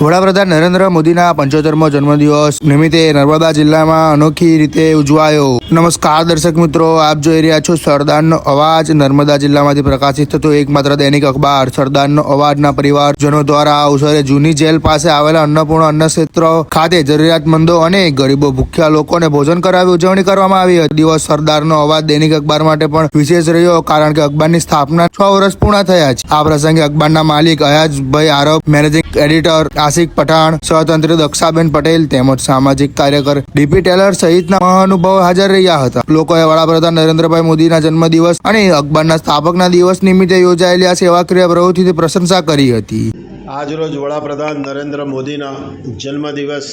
વડાપ્રધાન નરેન્દ્ર મોદીના પંચોતેરમો જન્મદિવસ નિમિત્તે નર્મદા જિલ્લામાં અનોખી રીતે ઉજવાયો. નમસ્કાર દર્શક મિત્રો, આપ જોઈ રહ્યા છો સરદારનો અવાજ. નર્મદા જિલ્લામાંથી પ્રકાશિત થતો એકમાત્ર દૈનિક અખબાર સરદારનો અવાજના પરિવારજનો દ્વારા અવસરે જૂની જેલ પાસે આવેલા અન્નપૂર્ણ અન્ન ક્ષેત્ર ખાતે જરૂરિયાતમંદો અને ગરીબો ભૂખ્યા લોકોને ભોજન કરાવી ઉજવણી કરવામાં આવી હતી. દિવસ સરદારનો અવાજ દૈનિક અખબાર માટે પણ વિશેષ રહ્યો કારણ કે અખબારની સ્થાપના છ વર્ષ પૂર્ણ થયા છે. આ પ્રસંગે અખબારના માલિક અયાજભાઈ આરોપ મેનેજિંગ એડિટર આશિક પઠાણ, સ્વતંત્ર દક્ષાબેન પટેલ તેમજ સામાજિક કાર્યકર ડીપી ટેલર સહિતના મહાનુભાવો હાજર રહ્યા હતા. લોકોએ વડાપ્રધાન નરેન્દ્રભાઈ મોદીના જન્મદિવસ અને અખબારના સ્થાપકના દિવસ નિમિત્તે યોજાયેલી આ સેવાક્રિયા પ્રવૃત્તિથી પ્રશંસા કરી હતી. આજરોજ વડાપ્રધાન નરેન્દ્ર મોદીના જન્મદિવસ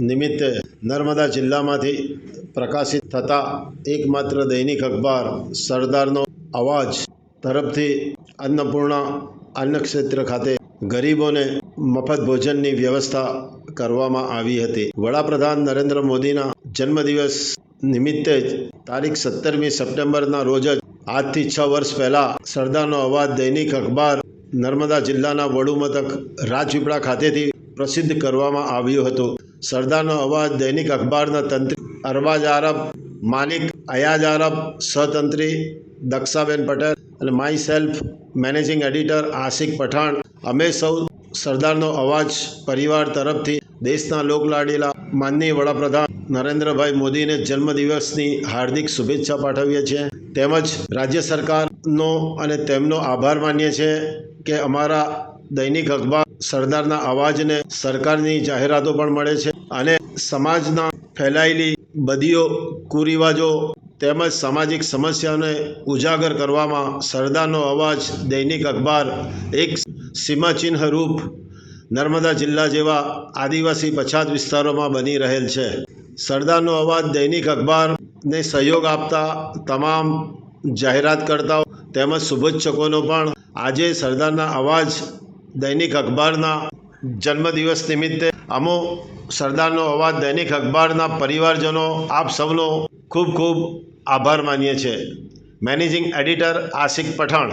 નિમિત્તે નર્મદા જિલ્લામાંથી પ્રકાશિત થતા એકમાત્ર દૈનિક અખબાર સરદારનો અવાજ તરફથી અન્નપૂર્ણા અન્નક્ષેત્ર ખાતે ગરીબોને મફત ભોજનની વ્યવસ્થા કરવામાં આવી હતી. વડાપ્રધાન નરેન્દ્ર મોદીના જન્મદિવસ નિમિત્તે જ તારીખ સત્તરમી સપ્ટેમ્બરના રોજ જ આજથી છ વર્ષ પહેલાં સરદારનો અવાજ દૈનિક અખબાર નર્મદા જિલ્લાના વડુ મથક રાજપીપળા ખાતેથી પ્રસિદ્ધ કરવામાં આવ્યું હતું. સરદારનો અવાજ દૈનિક અખબારના તંત્રી અરબાજ આરબ, માલિક અયાજ આરબ સહતંત્રી દક્ષાબેન પટેલ અને myself managing editor Ashiq Pathan. અમે સૌ સરદારનો અવાજ પરિવાર તરફથી દેશના લોકલાડીલા માનનીય વડાપ્રધાન નરેન્દ્રભાઈ મોદીને જન્મદિવસની હાર્દિક શુભેચ્છા પાઠવીએ છીએ. તેમજ રાજ્ય સરકારનો અને તેમનો આભાર માનીએ છીએ કે અમારા દૈનિક અખબાર સરદારના અવાજને સરકારની જાહેરાતો પણ મળે છે અને સમાજના ફેલાયેલી બદીઓ, કુરિવાજો તેમજ સામાજિક સમસ્યાઓને ઉજાગર કરવામાં સરદારનો અવાજ દૈનિક અખબાર એક સીમાચિહ્ન રૂપ નર્મદા જિલ્લા જેવા આદિવાસી પછાત વિસ્તારોમાં બની રહેલ છે. સરદારનો અવાજ, દૈનિક અખબારને સહયોગ આપતા તમામ જાહેરાતકર્તાઓ તેમજ શુભેચ્છકોનો પણ આજે સરદારના અવાજ, દૈનિક અખબારના જન્મદિવસ નિમિત્તે અમો સરદારનો અવાજ, દૈનિક અખબારના પરિવારજનો, આપ સૌનો ખૂબ ખૂબ આભાર માનીએ છીએ. Managing editor Ashiq Pathan